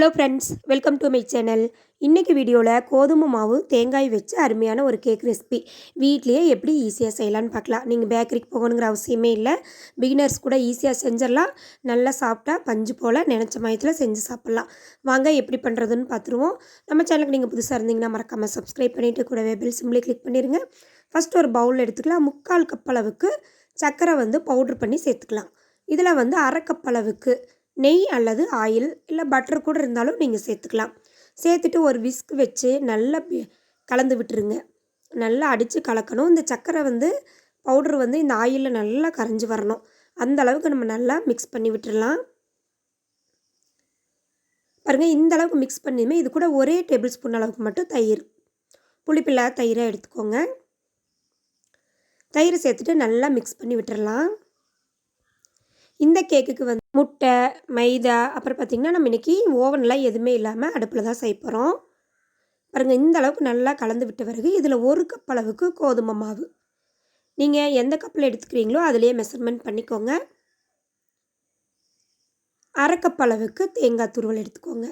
Hello friends welcome to my channel இன்றைக்கி வீடியோவில் கோதுமை மாவு தேங்காய் வச்சு அருமையான ஒரு கேக் ரெசிபி வீட்லேயே எப்படி ஈஸியாக செய்யலான்னு பார்க்கலாம். நீங்கள் பேக்கரிக்கு போகணுங்கிற அவசியமே இல்லை. பிகினர்ஸ் கூட ஈஸியாக செஞ்சிடலாம். நல்லா சாப்பிட்டா பஞ்சு போல் நினச்ச மயத்தில் செஞ்சு சாப்பிட்லாம். வாங்க எப்படி பண்ணுறதுன்னு பார்த்துருவோம். நம்ம சேனலுக்கு நீங்கள் புதுசாக இருந்தீங்கன்னா மறக்காமல் சப்ஸ்கிரைப் பண்ணிவிட்டு கூடவே பெல் சிம்லி கிளிக் பண்ணிடுங்க ஃபஸ்ட் ஒரு பவுல் எடுத்துக்கலாம். முக்கால் கப் அளவுக்கு சர்க்கரை வந்து பவுட்ரு பண்ணி சேர்த்துக்கலாம். இதில் வந்து அரை கப் அளவுக்கு நெய் அல்லது ஆயில் இல்லை பட்டர் கூட இருந்தாலும் நீங்கள் சேர்த்துக்கலாம். சேர்த்துட்டு ஒரு விஸ்க் வச்சு நல்லா கலந்து விட்டுருங்க. நல்லா அடித்து கலக்கணும். இந்த சர்க்கரை வந்து பவுடர் வந்து இந்த ஆயிலில் நல்லா கரைஞ்சி வரணும். அந்த அளவுக்கு நம்ம நல்லா மிக்ஸ் பண்ணி விட்டுடலாம் பாருங்கள் இந்த அளவுக்கு மிக்ஸ் பண்ணியுமே இது கூட ஒரே டேபிள் ஸ்பூன் அளவுக்கு மட்டும் தயிர். புளிப்பில்லாத தயிரை எடுத்துக்கோங்க. தயிர் சேர்த்துட்டு நல்லா மிக்ஸ் பண்ணி விட்டுறலாம். இந்த கேக்குக்கு வந்து முட்டை மைதா அப்புறம் பார்த்திங்கன்னா நம்ம இன்றைக்கி ஓவன்லாம் எதுவுமே இல்லாமல் அடுப்பில் தான் செய்ய போகிறோம் பாருங்கள் இந்த அளவுக்கு நல்லா கலந்து விட்ட பிறகு இதில் ஒரு கப் அளவுக்கு கோதுமை மாவு. நீங்கள் எந்த கப்பில் எடுத்துக்கிறீங்களோ அதிலே மெஷர்மெண்ட் பண்ணிக்கோங்க. அரை கப் அளவுக்கு தேங்காய் துருவல் எடுத்துக்கோங்க.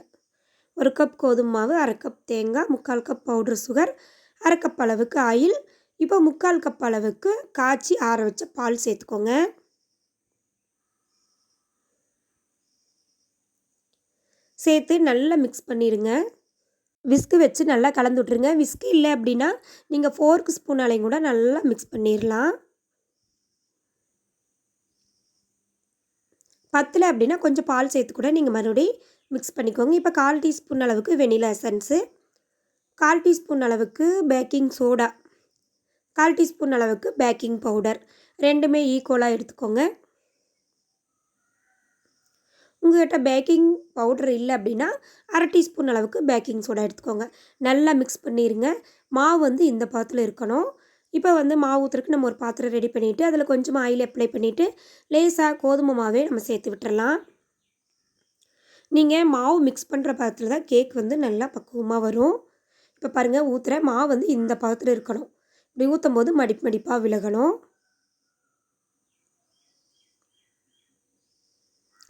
ஒரு கப் கோதுமை மாவு அரை கப் தேங்காய் முக்கால் கப் பவுட்ரு சுகர் அரை கப் அளவுக்கு ஆயில் இப்போ முக்கால் கப் அளவுக்கு காய்ச்சி ஆற வச்ச பால் சேர்த்துக்கோங்க. சேர்த்து நல்லா மிக்ஸ் பண்ணிடுங்க விஸ்கு வச்சு நல்லா கலந்து விட்ருங்க விஸ்கு இல்லை அப்படின்னா நீங்கள் ஃபோர்க்கு ஸ்பூனாலையும் கூட நல்லா மிக்ஸ் பண்ணிடலாம் பத்தில் அப்படின்னா கொஞ்சம் பால் சேர்த்து கூட நீங்கள் மறுபடியும் மிக்ஸ் பண்ணிக்கோங்க. இப்போ கால் டீஸ்பூன் அளவுக்கு வெனிலா எசன்ஸு கால் டீஸ்பூன் அளவுக்கு பேக்கிங் சோடா கால் டீஸ்பூன் அளவுக்கு பேக்கிங் பவுடர் ரெண்டுமே ஈக்குவலாக எடுத்துக்கோங்க. உங்கள்கிட்ட பேக்கிங் பவுடர் இல்லை அப்படின்னா அரை டீஸ்பூன் அளவுக்கு பேக்கிங் சோடா எடுத்துக்கோங்க. நல்லா மிக்ஸ் பண்ணிடுங்க மாவு வந்து இந்த பாத்திரத்தில் இருக்கணும். இப்போ வந்து மாவு ஊற்றுறதுக்கு நம்ம ஒரு பாத்திரம் ரெடி பண்ணிவிட்டு அதில் கொஞ்சமாக ஆயில் அப்ளை பண்ணிவிட்டு லேசாக கோதுமை மாவே நம்ம சேர்த்து விட்டுறலாம். நீங்கள் மாவு மிக்ஸ் பண்ணுற பாத்திரத்தில் தான் கேக் வந்து நல்லா பக்குவமாக வரும். இப்போ பாருங்கள் ஊற்றுற மாவு வந்து இந்த பாத்திரம் இருக்கணும். இப்படி ஊற்றும் போது மடிப்பு மடிப்பாக விலகணும்.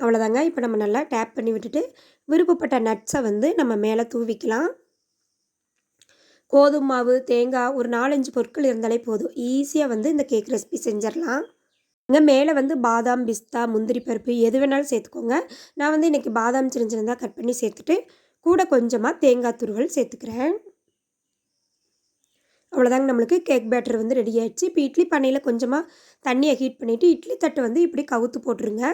அவ்வளோதாங்க. இப்போ நம்ம நல்லா டேப் பண்ணி விட்டுட்டு விருப்பப்பட்ட நட்ஸை வந்து நம்ம மேலே தூவிக்கலாம். கோதுமை மாவு தேங்காய் ஒரு நாலஞ்சு பொருட்கள் இருந்தாலே போதும். ஈஸியாக வந்து இந்த கேக் ரெசிபி செஞ்சிடலாம். இங்கே மேலே வந்து பாதாம் பிஸ்தா முந்திரி பருப்பு எது வேணாலும் சேர்த்துக்கோங்க. நான் வந்து இன்றைக்கி பாதாம் சின்ன சின்னதாக கட் பண்ணி சேர்த்துட்டு கூட கொஞ்சமாக தேங்காய் துருவல் சேர்த்துக்கிறேன். அவ்வளோதாங்க நம்மளுக்கு. கேக் பேட்டர் வந்து ரெடி ஆகிடுச்சு இப்போ இட்லி பண்ணையில் கொஞ்சமாக தண்ணியை ஹீட் பண்ணிவிட்டு இட்லி தட்டு வந்து இப்படி கவுத்து போட்டுருங்க.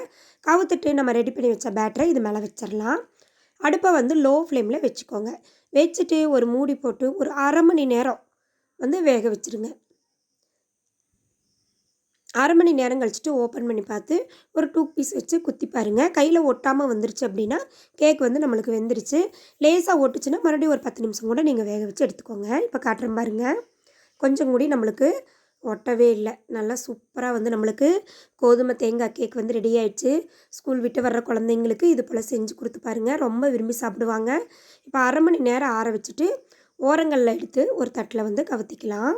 கவுத்துட்டு நம்ம ரெடி பண்ணி வச்ச பேட்டரை இது மேலே வச்சிடலாம். அடுப்பை வந்து லோ ஃப்ளேமில் வச்சுக்கோங்க. வச்சுட்டு ஒரு மூடி போட்டு ஒரு அரை மணி நேரம் வந்து வேக வச்சுருங்க. அரை மணி நேரம் கழிச்சிட்டு ஓப்பன் பண்ணி பார்த்து ஒரு டூ பீஸ் வச்சு குத்தி பாருங்கள் கையில் ஒட்டாமல் வந்துருச்சு அப்படின்னா கேக் வந்து நம்மளுக்கு வெந்துருச்சு. லேசாக ஒட்டுச்சுன்னா மறுபடியும் ஒரு பத்து நிமிஷம் கூட நீங்கள் வேக வச்சு எடுத்துக்கோங்க. இப்போ காட்டுறேன் பாருங்கள் கொஞ்சம் கூடி நம்மளுக்கு ஒட்டவே இல்லை. நல்லா சூப்பராக வந்து நம்மளுக்கு கோதுமை தேங்காய் கேக் வந்து ரெடி ஆயிடுச்சு. ஸ்கூல் விட்டு வர்ற குழந்தைங்களுக்கு இது போல் செஞ்சு கொடுத்து பாருங்கள் ரொம்ப விரும்பி சாப்பிடுவாங்க. இப்போ அரை மணி நேரம் ஆற வச்சுட்டு ஓரங்களில் எடுத்து ஒரு தட்டில் வந்து கவுத்திக்கலாம்.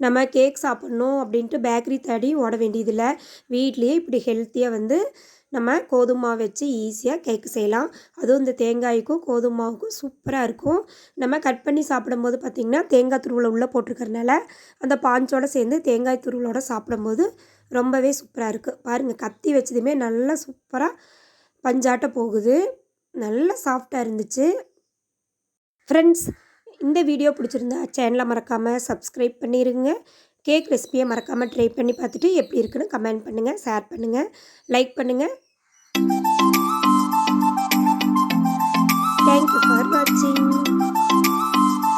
நம்ம கேக் சாப்பிட்ணும் அப்படின்ட்டு பேக்கரி தேடி ஓட வேண்டியதில்லை. வீட்லேயே இப்படி ஹெல்த்தியாக வந்து நம்ம கோதுமை வச்சு ஈஸியாக கேக்கு செய்யலாம். அதுவும் இந்த தேங்காய்க்கும் கோதுமை மாவுக்கும் சூப்பராக இருக்கும். நம்ம கட் பண்ணி சாப்பிடும்போது பார்த்திங்கன்னா தேங்காய் துருவில் உள்ளே போட்டிருக்கறனால அந்த பாஞ்சோடு சேர்ந்து தேங்காய் துருவலோடு சாப்பிடும்போது ரொம்பவே சூப்பராக இருக்குது பாருங்கள் கத்தி வச்சதுமே நல்லா சூப்பராக பஞ்சாட்ட போகுது. நல்லா சாஃப்டாக இருந்துச்சு. ஃப்ரெண்ட்ஸ் இந்த வீடியோ பிடிச்சிருந்தா சேனலை மறக்காமல் சப்ஸ்கிரைப் பண்ணிடுங்க கேக் ரெசிபியை மறக்காமல் ட்ரை பண்ணி பார்த்துட்டு எப்படி இருக்குன்னு கமெண்ட் பண்ணுங்கள் ஷேர் பண்ணுங்கள் லைக் பண்ணுங்கள் தேங்க்யூ ஃபார் வாட்சிங்